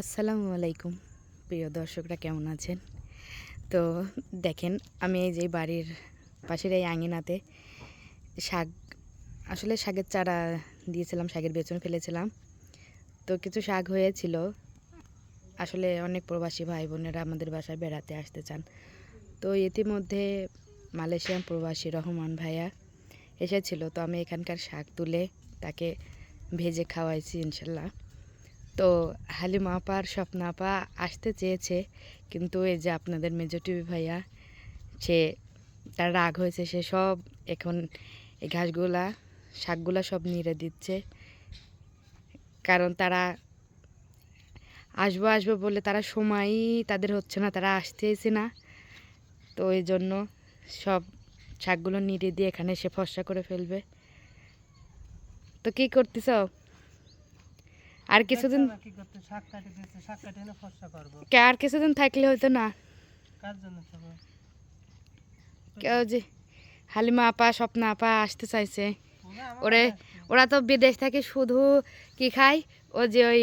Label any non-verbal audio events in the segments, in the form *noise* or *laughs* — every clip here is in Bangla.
আসসালামু আলাইকুম। প্রিয় দর্শকরা কেমন আছেন? তো দেখেন, আমি এই যে বাড়ির পাশের এই আঙিনাতে শাক, আসলে শাকের চারা দিয়েছিলাম, শাকের বেচন ফেলেছিলাম। তো কিছু শাক হয়েছিল। আসলে অনেক প্রবাসী ভাই বোনেরা আমাদের বাসায় বেড়াতে আসতে চান। তো ইতিমধ্যে মালয়েশিয়ান প্রবাসী রহমান ভাইয়া এসেছিল। তো আমি এখানকার শাক তুলে তাকে ভেজে খাওয়াইছি, ইনশাল্লাহ। তো হালিমা আপা আর স্বপ্না আপা আসতে চেয়েছে। কিন্তু এই যে আপনাদের মেজো টিভি ভাইয়া, সে তার রাগ হয়েছে, সে সব এখন এই ঘাসগুলা, শাকগুলা সব নিড়ে দিচ্ছে। কারণ তারা আসব আসব বলে তারা সময়ই তাদের হচ্ছে না, তারা আসতেইছে না। তো এই জন্য সব শাকগুলো নিড়ে দিয়ে এখানে সে ফর্সা করে ফেলবে। তো কী করতেছ? আর কিছুদিন না আর কিছুদিন থাকলে হয়তো না। কেউ যে হালিমা আপা স্বপ্না আপা আসতে চাইছে। ওরে ওরা তো বিদেশ থেকে শুধু কি খায়? ও যে ওই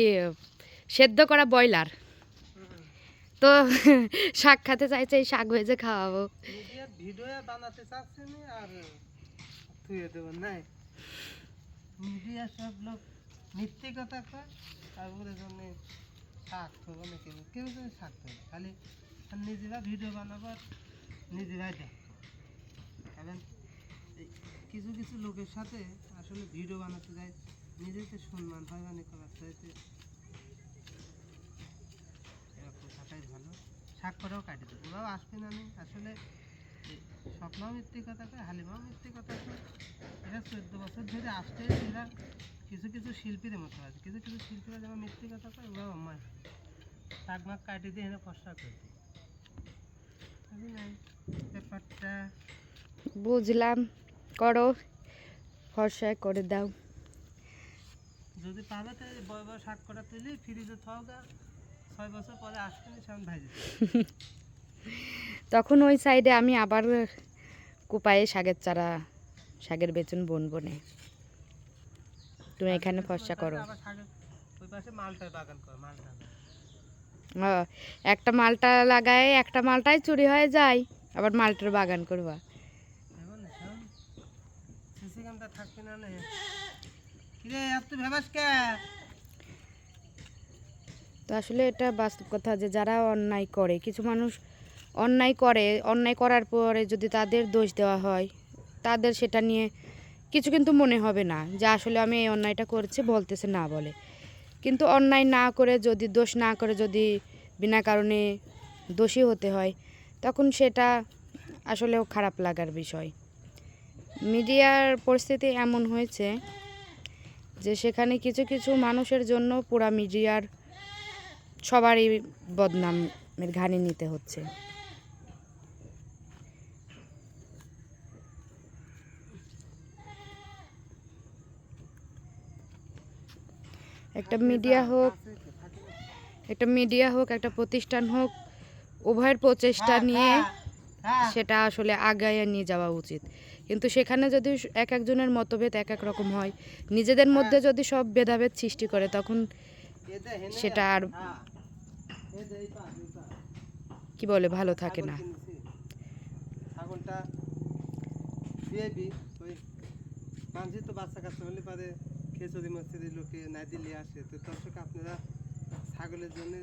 সেদ্ধ করা ব্রয়লার। তো *laughs* শাক খেতে চাইছে এই শাক ভেজে খাওয়াবো। ভিডিও বানাতে চাচ্ছে আর থুয়ে দেবো নাই। মিডিয়া সব লোক মিথ্যে কয় আর ওর জন্য শাক না, কেউ কেউ যেন শাক থবে খালি নিজেরা ভিডিও বানাবার নিজেরাই দেখব কারণ কিছু কিছু লোকের সাথে আসলে ভিডিও বানাতে যায় নিজেকে সম্মান হয় অনেক করার চাইতে এরকম থাকাই ভালো শাক করেও কাটি দেবো ওরাও আসবে না নি। আসলে স্বপ্নও মিথ্যে কয় হালিমাও মিথ্যে কথা কয় এরা চোদ্দ বছর ধরে আসতে এরা কিছু কিছু শিল্পীর মতো আছে কিছু কিছু শিল্পীরা যেমন মিথ্যে কথা কয় ওরাও আমার শাক মাক কাটি দিয়ে এনে ফসা করে দিই বুঝলি নাই? ব্যাপারটা বুঝলাম। করো ফর্সায় করে দাও। যদি পাবে তো বয় বয় শাক করা তুলি ফ্রিজে গা ছয় বছর পরে আসবে না সেমন ভাই *laughs* তখন ওই সাইডে আমি আবার কুপায়ে শাকের চারা শাকের বেচন বনবো না। তুমি এখানে ফর্সা করো। একটা মালটা লাগায়, একটা মালটাই চুরি হয়ে যায়, আবার মালটার বাগান করবা। তো আসলে এটা বাস্তব কথা যে যারা অন্যায় করে, কিছু মানুষ অন্যায় করে, অন্যায় করার পরে যদি তাদের দোষ দেওয়া হয়, তাদের সেটা নিয়ে কিছু কিন্তু মনে হবে না যে আসলে আমি এই অন্যায়টা করছি, বলতেছে না বলে। কিন্তু অন্যায় না করে যদি, দোষ না করে যদি বিনা কারণে দোষী হতে হয়, তখন সেটা আসলেও খারাপ লাগার বিষয়। মিডিয়ার পরিস্থিতি এমন হয়েছে যে সেখানে কিছু কিছু মানুষের জন্য পুরা মিডিয়ার সবারই বদনামের ঘানি নিতে হচ্ছে। একটা মিডিয়া হোক একটা মিডিয়া হোক একটা প্রতিষ্ঠান হোক উভয়ের প্রচেষ্টা নিয়ে হ্যাঁ সেটা আসলে আগায় নিয়ে যাওয়া উচিত। কিন্তু সেখানে যদি এক একজনের মতভেদ এক এক রকম হয় নিজেদের মধ্যে যদি সব ভেদাভেদ সৃষ্টি করে তখন সেটা আর কি বলে ভালো থাকে না। ছাগলটা তো বাচ্চা কাচ্চা হলে পারে। খেচুরি মচুরি লোকে না দিলে আসে তো দর্শক আপনারা ছাগলের জন্য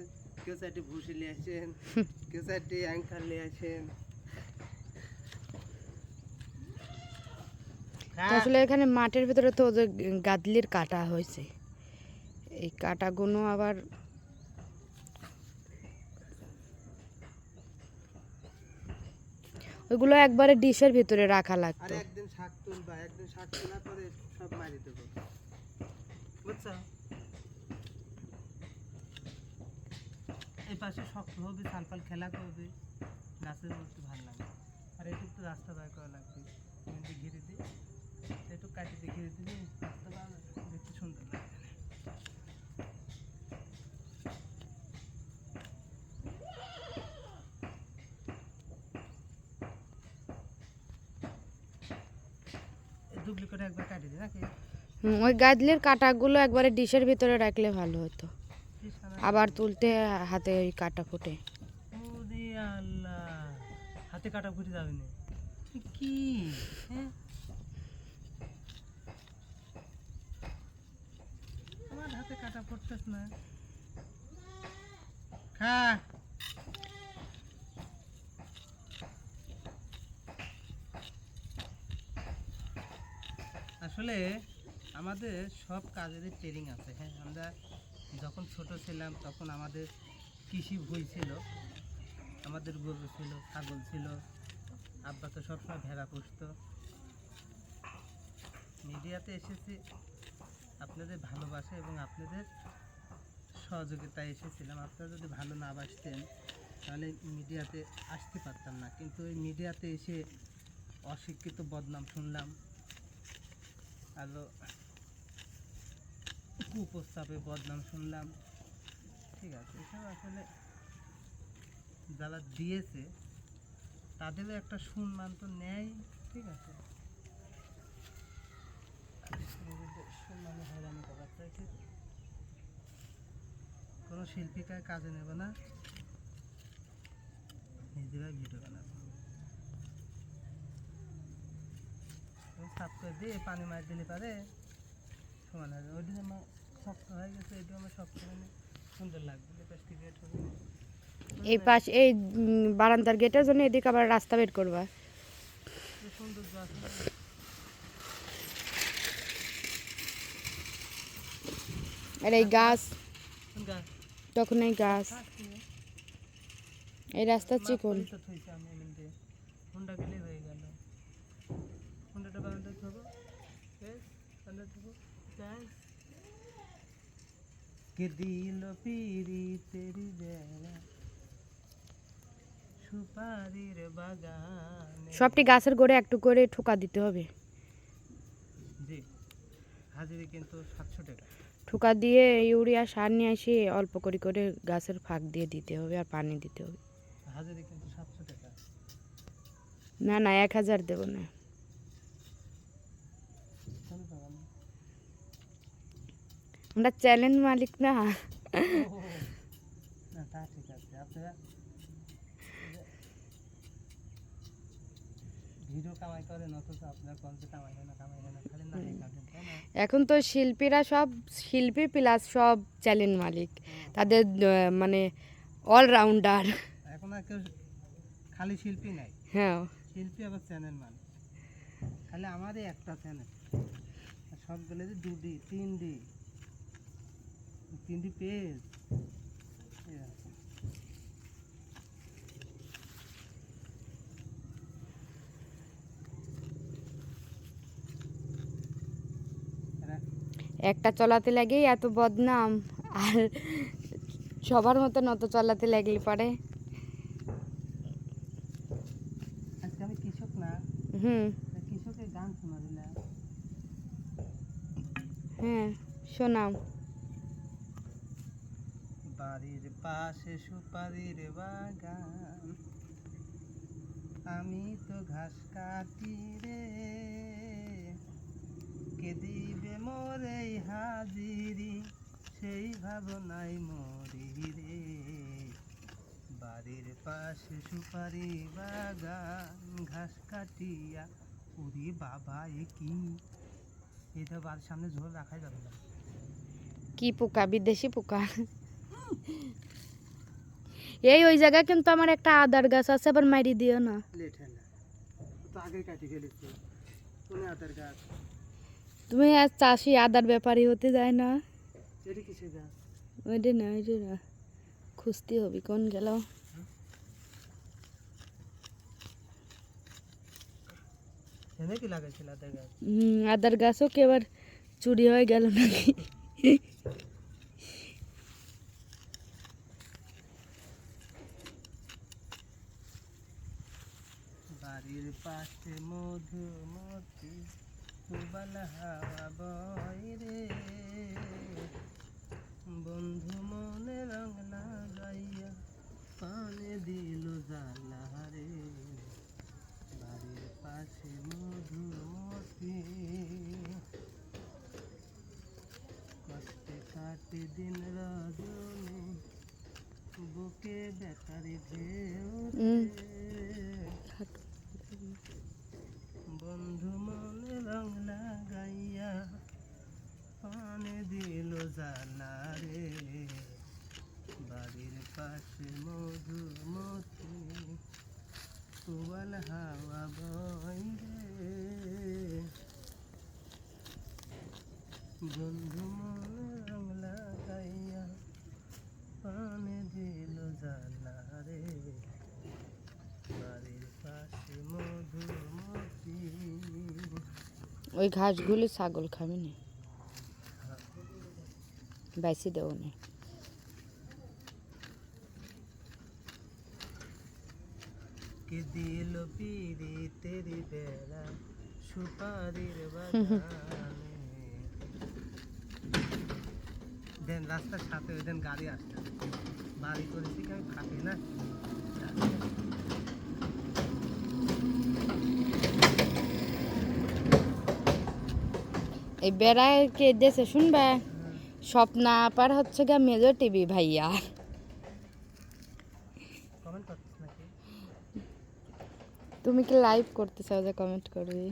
কেউ চারটি ভুসি নিয়ে আসেন *laughs* কেউ চারটি অ্যাঙ্কার নিয়ে আসেন। আসলে এখানে মাঠের ভিতরে তো যে গাদলির কাটা হয়েছে। এই কাটাগুলো আবার ওইগুলো একবারে ডিশের ভিতরে রাখা আর লাগতো একদিন শাক তুলবা একদিন শাক তোলার পরে সব মারি দেবো। বুঝছ এই পাশে শক্ত হবে, সালপাল খেলা করবে গাছের মধ্যে ভালো লাগে। আর একটু তো রাস্তা বার করা লাগবে। ঘিরে দিয়ে একটু কাটি দিয়ে ঘিরে দিলে রাস্তা দেখতে সুন্দর লাগবে ডুপ্লিকেট একবার কাটি দিই নাকি হুম, ওই গাদলির কাটাগুলো একবারে ডিশের ভিতরে রাখলে ভালো হতো। আবার তুলতে হাতে ওই কাটা ফুটে। হাতে ফুটে যাবে না। কি? হ্যাঁ? আসলে আমাদের সব কাজেরই ট্রেনিং আছে হ্যাঁ? আমরা যখন ছোট ছিলাম তখন আমাদের কৃষি ভুল ছিল, আমাদের গরু ছিল, ছাগল ছিল, আব্বা তো সবসময় ভেড়া পুষতো। মিডিয়াতে এসেছি, আপনাদের ভালোবাসা এবং আপনাদের সহযোগিতায় এসেছিলাম। আপনারা যদি ভালো না বাসতেন, তাহলে মিডিয়াতে আসতে পারতাম না। কিন্তু এই মিডিয়াতে এসে অশিক্ষিত বদনাম শুনলাম। আরও কুপ্রস্তাবে বদনাম শুনলাম। ঠিক আছে এসব আসলে যারা দিয়েছে, তাদেরও একটা সম্মান তো নেয় ঠিক আছে। কোনো শিল্পীকে কাজে নেবে না, নিজেরাই ভিডিও বানাবে। সাফ করে দিয়ে পানি মার দিলে পারে, সমান হবে। ওইদিকে আমার শক্ত হয়ে গেছে এদিকে আমার শক্ত হয়নি সুন্দর লাগবে এই পাশ এই বারান্দার গেটের জন্য এদিকে আবার রাস্তা বের করবা। সুন্দর আর এই গাছ তখন এই গাছ। এই রাস্তা চিকন করেই তো থইছে আমি এমন দিয়ে। হুন্ডা গেলেই হয়ে গেল হুন্ডাটা বারান্দায় থবো বেশ, বারান্দায় থবো। ব্যাস। কে দিল পিরি তেরি বেলা। সুপারির বাগানে সবটি গাছের গোড়ে একটু করে ঠোকা দিতে হবে। জি হাজিরি কিন্তু সাতশো টাকা। ঠোকা দিয়ে ইউরিয়া সার নিয়ে এসে অল্প করে করে গাছের ফাঁক দিয়ে দিতে হবে আর পানি দিতে হবে। হাজিরি কিন্তু সাতশো টাকা। না না এক হাজার দেবো না চলো বাবা না। আমরা চ্যালেঞ্জ মালিক না ও, না তা ঠিক আছে আপনারা ভিডিও কামাই করেন অথচ আপনার কনসে কামাই হয় না কামাই হয় না খালি না চ্যালেঞ্জ মালিক না। এখন তো শিল্পীরা সব, শিল্পী প্লাস সব চ্যালেঞ্জ মালিক। তাদের মানে অলরাউন্ডার এখন আর কেউ খালি শিল্পী নাই হ্যাঁ। শিল্পী আবার চ্যানেল মানে খালি আমারই একটা চ্যানেল। সবগুলো যে দুডি তিনডি তিনডি পেজ। একটা চলাতে লাগেই এত বদনাম আর সবার মতন অত চলাতে লাগলে পরে। আজকে আমি কৃষক না হুম। কৃষকের গান শোনা হ্যাঁ শোনাও। বাড়ির পাশে সুপারির বাগান। আমি তো ঘাস কাটি রে, কে দিবে মোরে হাজিরি? সেই ভাবনাই মরি রে। বাড়ির পাশে সুপারি বাগান, ঘাস কাটিয়া ওরে বাবা এ কি? এটা বাড়ির সামনে ঝোল রাখাই যাবে না। কি পোকা? বিদেশি পোকা? এই ওই জায়গায় কিন্তু আমার একটা আদার গাছ আছে আবার মারি দিও না। লেট হয় না। তো আগে কাটি ফেলেছি। কোনে আদার গাছ? তুমি আর চাষি আদার ব্যাপারী হতে যায় না। এটা কিসে গাছ? ওইটা না ওইটা না। খুঁজতে হবে কোন গেল? এনে কি লাগাইছিল আদার গাছ? হুম আদার গাছও কি এবার চুরি হয়ে গেল নাকি বাড়ির পাশে মধুমতি সুবাল হাওয়া বয় রে। বন্ধু মনে রং লাগাইয়া পানে দিল জ্বালা রে বাড়ির পাশে মধুমতি, কষ্টে কাটে দিন রজনী, বুকে বেতারি ঢেউ হুম। বন্ধু মনে রং লাগাইয়া পানে দিল জানা রে বাড়ির পাশে মধুমতি তুয়াল হাওয়া বই রে বন্ধু মনে রং লাগাইয়া পানে দিল জানা রে বাড়ির পাশে মধুমতি ওই ঘাসগুলি ছাগল খাবে না। বাইসি দেবো না। কে তেরি বেড়া সুপারির বাগানে? দেন রাস্তার সাথে ওই দেন গাড়ি আসছে। বাড়ি করেছি কি আমি থাকি না এই বেড়াকে দেশে শুনবে? স্বপ্না আপার হচ্ছে গা মেজর টিভি ভাইয়া। তুমি কি লাইভ করতে চাও যে কমেন্ট করবি?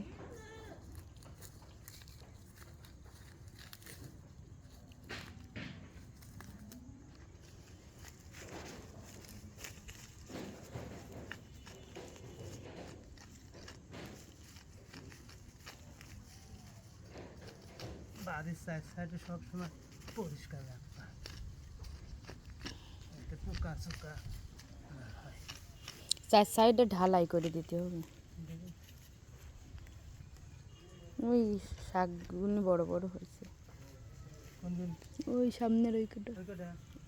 বাড়ির সাইড সাইডে সবসময় পরিষ্কার রাখবা। এতে পোকা চোকা না হয়। চার সাইডে ঢালাই করে দিতে হবে। ওই শাকগুলি বড় বড় হয়েছে। ওই সামনের ওই কটা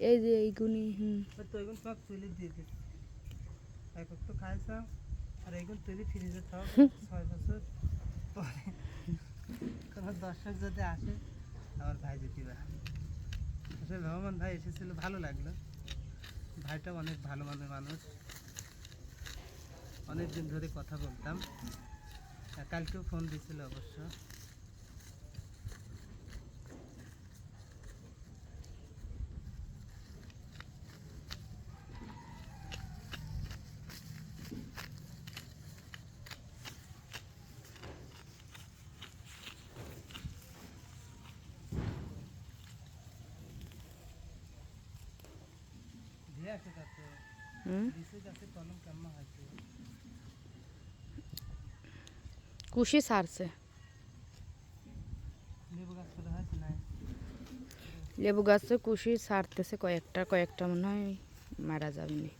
এই যে এইগুনি হুম। তো এগুলো সব তুলে দিয়ে দিস এক তো খাইছাম আর এগুলো তুলে ফ্রিজে থাক *laughs* ছয় বছর দর্শক যদি আসে, আমার ভাই দিতিবা আসলে ভগবান ভাই এসেছিল, ভালো লাগল। ভাইটা অনেক ভালো মানের মানুষ। অনেক দিন ধরে কথা বলতাম। কালকেও ফোন দিয়েছিল অবশ্য। কুশি সারছে। লেবু গাছ কুশি সারতেছে কয়েকটা কয়েকটা মনে হয় মারা যাবে না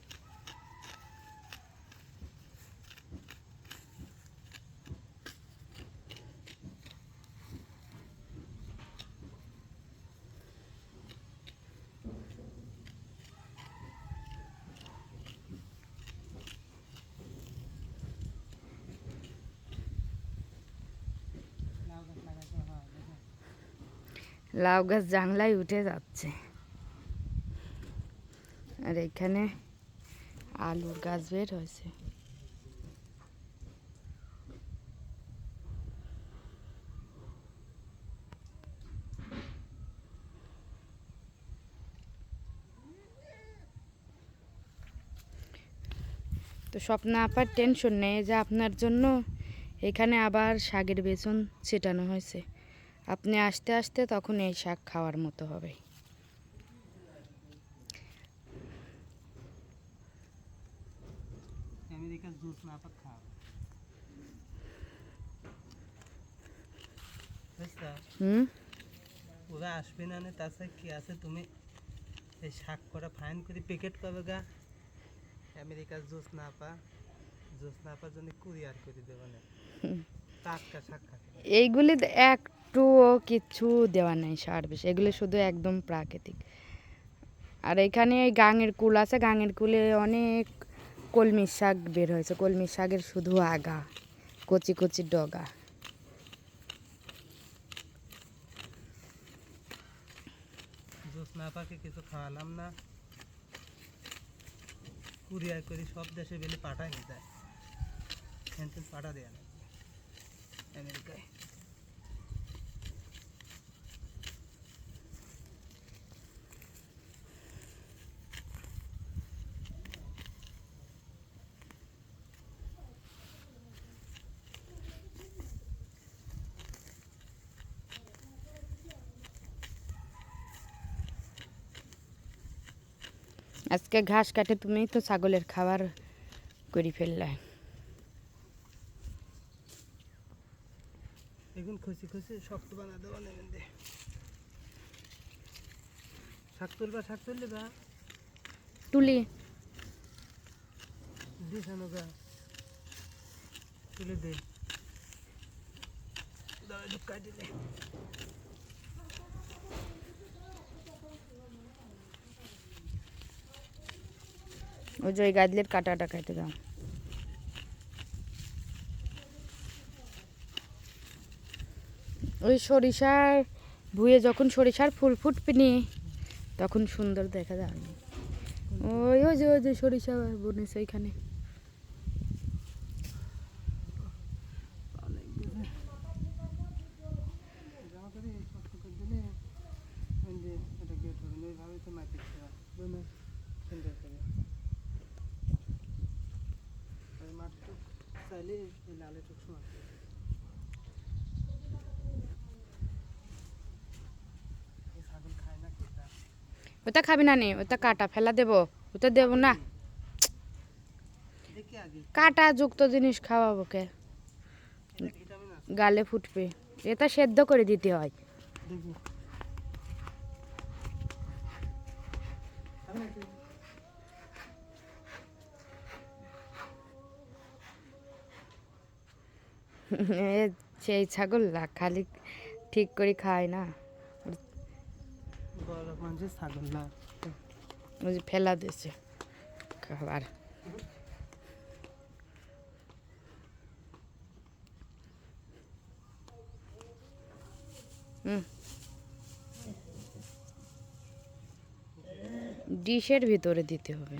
লাউ গাছ লাগাইছে হ্যাঁ দেখো। লাউ গাছ জাংলায় উঠে যাচ্ছে। আর এখানে আলুর গাছ বের হয়েছে। তো স্বপ্ন আপার টেনশন নেই যে আপনার জন্য এখানে আবার শাকের বেসন ছিটানো হয়েছে। আপনি আস্তে আস্তে তখন এই শাক খাওয়ার মতো হবে। হুম? ওরা আসবে না তাছাড়া কি আছে তুমি? এই শাক করা ফাইন করে প্যাকেট পাবে গা। আমেরিকার জুস না পা জুস না পার জন্য কুরিয়ার করে দেবো না। টাটকা শাক খাবে। এইগুলি একটুও কিছু দেওয়া নেই সার বেশ এগুলো শুধু একদম প্রাকৃতিক। আর এখানে গাঙের কুল আছে, গাঙের কুলে অনেক কলমি শাক বের হয়েছে। কলমি শাকের শুধু আগা, কচি কচি ডগা। কিছু খাওয়ালাম না। কুরিয়ার করে, সব দেশে বেলে পাঠাই কিন্তু পাঠা দেয়া না আজকে ঘাস কাটে তুমি তো ছাগলের খাবার করে ফেললে। এখন খুশি খুশি শক্ত বানা দেবো নেবেন দে শাক তুলবা শাক তুললি বা? তুলি। দিস গা। তুলে দে। দাঁড়া দিলে ওই যে ওই গাদলের কাটাটা খাইতে দাও। ওই সরিষার ভুয়ে যখন সরিষার ফুল ফুটপিনি তখন সুন্দর দেখা যায়। ওই ওই যে ওই যে সরিষা বনেছে ওইখানে অনেক বুঝে জামা করে শক্ত করে দিলে ওই যে এটা গেট হবে না ওইভাবে তো মাটি খেয়া বুঝলে সুন্দর করে আর মাঠটুক চাইলে এই লালেটুক সমান এই ছাগল খায় না খেতা ওটা খাবি না নে, ওটা কাটা, ফেলা দেবো, ওটা দেবো না। কাটা যুক্ত জিনিস খাওয়াবো কে? গালে ফুটবে, এটা সেদ্ধ করে দিতে হয়। সেই ছাগল খালি ঠিক করে খায় না। মানুষের ছাগল ফেলা দিয়েছে। খাবার। ডিশের ভিতরে দিতে হবে।